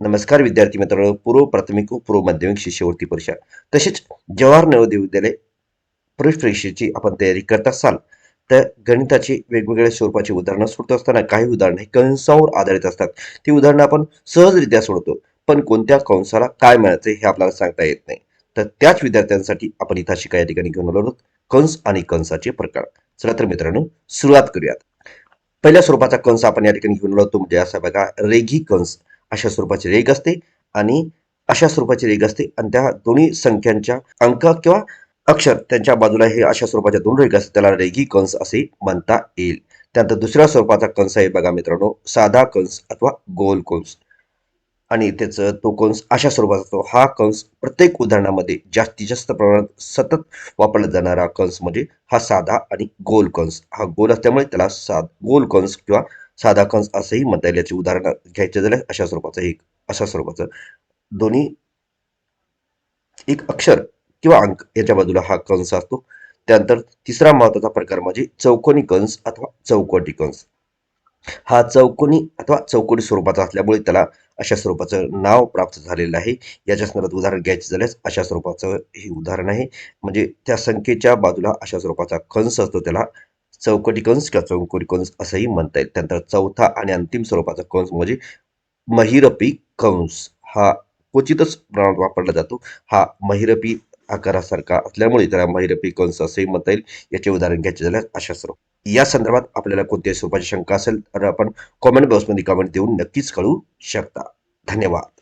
नमस्कार विद्यार्थी मित्रांनो पूर्व प्राथमिक व पूर्व माध्यमिक शिष्यवृत्ती परीक्षा. तसेच जवाहर नवोदय विद्यालय प्रवेश परीक्षेची आपण तयारी करत असाल तर गणिताची वेगवेगळ्या स्वरूपाची उदाहरणं सोडत असताना काही उदाहरणं कंसावर आधारित असतात. ती उदाहरणं आपण सहजरित्या सोडतो पण कोणत्या कंसाला काय मिळायचं हे आपल्याला सांगता येत नाही. तर त्याच विद्यार्थ्यांसाठी आपण इथं शिका या ठिकाणी घेऊन आलो कंस आणि कंसाचे प्रकार. चला तर मित्रांनो सुरुवात करूयात. पहिल्या स्वरूपाचा कंस आपण या ठिकाणी घेऊन आलो तो म्हणजे असा बघा रेघी कंस. अशा स्वरूपाची रेघ असते आणि अशा स्वरूपाची रेघ असते आणि त्या दोन्ही संख्यांच्या अंक किंवा अक्षर त्यांच्या बाजूला हे अशा स्वरूपाच्या दोन रेघ असतात. त्याला रेघी कंस असे म्हणता येईल. त्यानंतर दुसऱ्या स्वरूपाचा कंस आहे बघा मित्रांनो साधा कंस अथवा गोल कंस. आणि त्याचं तो कंस अशा स्वरूपाचा असतो. हा कंस प्रत्येक उदाहरणामध्ये जास्तीत जास्त प्रमाणात सतत वापरला जाणारा कंस म्हणजे हा साधा आणि गोल कंस. हा गोल असल्यामुळे त्याला साध गोल कंस किंवा साधा कंस असंही म्हणता येईल. याची उदाहरणं घ्यायचे झाल्यास अशा स्वरूपाचं एक अशा स्वरूपाचं. दोन्ही एक अक्षर किंवा अंक याच्या बाजूला हा कंस असतो. त्यानंतर तिसरा महत्त्वाचा प्रकार म्हणजे चौकोनी कंस अथवा चौकटी कंस. हा चौकोनी अथवा चौकोनी स्वरूपाचा असल्यामुळे त्याला अशा स्वरूपाचं नाव प्राप्त झालेलं आहे. याच्या संदर्भात उदाहरण घ्यायचं झाल्यास अशा स्वरूपाचं हे उदाहरण आहे. म्हणजे त्या संख्येच्या बाजूला अशा स्वरूपाचा कंस असतो त्याला. चौकटी कंस किंवा चौकोनी कंस असंही म्हणता येईल. त्यानंतर चौथा आणि अंतिम स्वरूपाचा कंस म्हणजे महिरपी कंस. हा क्वचितच प्रमाणात वापरला जातो. हा महिरपी आकारासारखा असल्यामुळे त्याला महिरपी कंस असंही म्हणता येईल. याचे उदाहरण घ्यायचे झाल्यास अशा स्वरूप या संदर्भात आपल्याला कोणत्याही स्वरूपाची शंका असेल तर आपण कॉमेंट बॉक्समध्ये कमेंट देऊन नक्कीच कळू शकता. धन्यवाद.